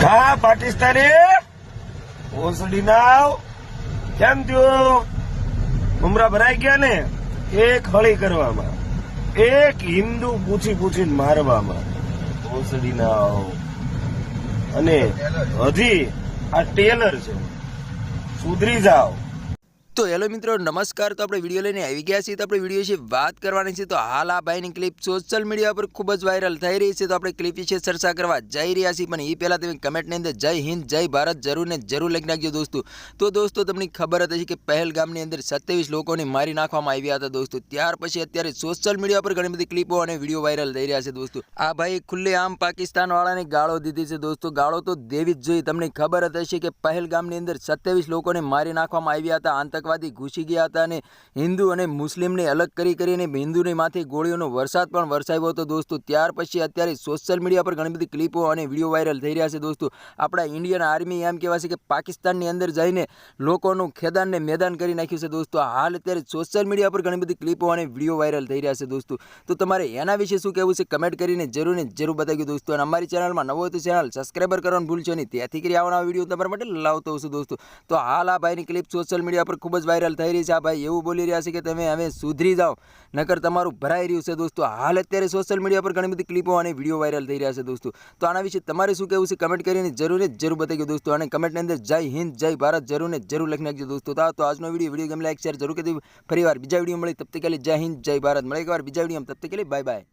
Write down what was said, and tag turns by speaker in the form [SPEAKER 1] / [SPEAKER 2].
[SPEAKER 1] કા પાકિસ્તાની. ઓસડી નાવ. કેમ થયું? ઉમરા ભરાઈ ગયા ને? એક હળી કરવામાં. એક હિન્દુ પૂછી પૂછીને મારવામાં. ઓસડી નાવ. અને હજી આ ટેલર છે. સુધરી જાઓ.
[SPEAKER 2] તો હેલો મિત્રો, નમસ્કાર. તો આપણે વીડિયો લઈને આવી ગયા છીએ. તો આપણે વીડિયો વિશે વાત કરવાની છે. તો હાલ આ ભાઈની ક્લિપ સોશિયલ મીડિયા પર ખૂબ જ વાયરલ થઈ રહી છે. તો આપણે ક્લિપ વિશે ચર્ચા કરવા જઈ રહ્યા છીએ. પણ એ પહેલાં તમે કમેન્ટની અંદર જય હિન્દ, જય ભારત જરૂર ને જરૂર લખી નાખજો દોસ્તો. તો દોસ્તો, તમને ખબર હતી કે પહેલગામની અંદર સત્યાવીસ લોકોને મારી નાખવામાં આવ્યા હતા દોસ્તો. ત્યાર પછી અત્યારે સોશિયલ મીડિયા પર ઘણી બધી ક્લિપો અને વીડિયો વાયરલ થઈ રહ્યા છે દોસ્તો. આ ભાઈ ખુલ્લે આમ પાકિસ્તાનવાળાને ગાળો દીધી છે દોસ્તો. ગાળો તો દેવી જ જોઈએ. તમને ખબર હતી કે પહેલગામની અંદર સત્યાવીસ લોકોને મારી નાખવામાં આવ્યા હતા. આતંકવાદી ઘૂસી ગયા હતા અને હિન્દુ અને મુસ્લિમને અલગ કરી કરીને હિન્દુની માથે ગોળીઓનો વરસાદ પણ વરસાવ્યો હતો. દોસ્તો, ત્યાર પછી અત્યારે સોશિયલ મીડિયા પર ઘણી બધી ક્લિપો અને વીડિયો વાયરલ થઈ રહ્યા છે દોસ્તો. આપણા ઇન્ડિયન આર્મી એમ કહેવાય છે કે પાકિસ્તાનની અંદર જઈને લોકોનું ખેદાનને મેદાન કરી નાખ્યું છે દોસ્તો. હાલ અત્યારે સોશિયલ મીડિયા પર ઘણી બધી ક્લિપો અને વીડિયો વાયરલ થઈ રહ્યા છે દોસ્તો. તો તમારે એના વિશે શું કહેવું છે કમેન્ટ કરીને જરૂર ને જરૂર બતાવ્યું દોસ્તો. અને અમારી ચેનલમાં નવો હોય તો ચેનલ સબસ્ક્રાઈબર કરવાનું ભૂલશો નહીં. ત્યાંથી કરી આવવાના વીડિયો તમારા માટે લાવતો હશું દોસ્તો. તો હાલ આ ભાઈની ક્લિપ સોશિયલ મીડિયા પર ખૂબ જ વાયરલ થઈ રહી છે આ ભાઈ. એવું બોલી રહ્યા છે કે તમે હવે સુધરી જાઓ. નકર તમારું ભરાઈ રહ્યું છે દોસ્તો. હાલ અત્યારે સોશિયલ મીડિયા પર ઘણી બધી ક્લિપો અને વીડિયો વાયરલ થઈ રહ્યા છે દોસ્તો. તો આના વિશે તમારે શું કહેવું છે કમેન્ટ કરીને જરૂર જરૂર બતાવી દોસ્તો. અને કમેન્ટની અંદર જય હિન્દ, જય ભારત જરૂર જરૂર લખી નાખજો દોસ્તો. તો આજનો વીડિયો વીડિયો ગમે લાઈક શેર જરૂર કરી ફરી વાર બીજા વીડિયો મળી. તબ તક જય હિન્દ, જય ભારત. મળે એકવાર બીજા વીડિયો તબ તક બાય બાય